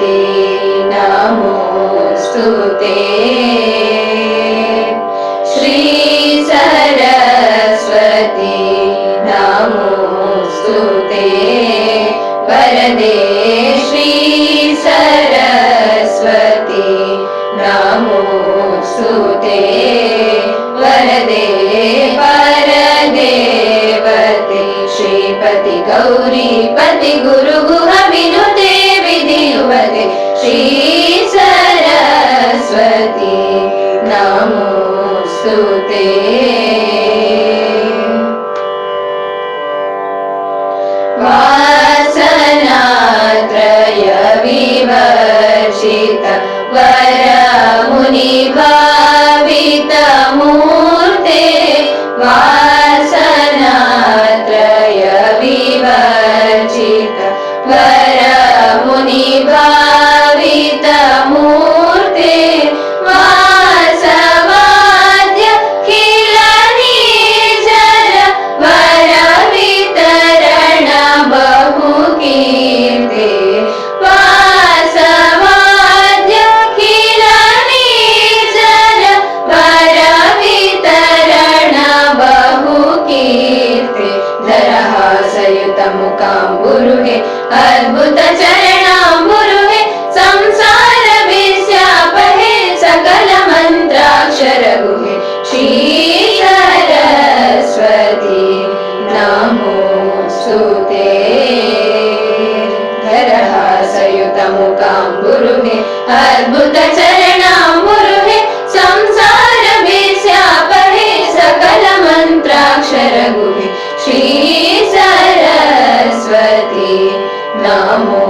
सरस्वती नमोऽस्तु ते। श्री सरस्वती नमोऽस्तु ते। वरदे श्री सरस्वती नमोऽस्तु ते। वरदे ते वासनात्रय विवर्षित वरमुनिभावितमूर्ते वासनात्रय विवर्जित काम गुरु है अद्भुत चरणाम्बुरु संसार सकल मन्त्राक्षर गुहे श्री सरस्वती नमो सुते धरः अद्भुत सरस्वती नमोऽस्तु ते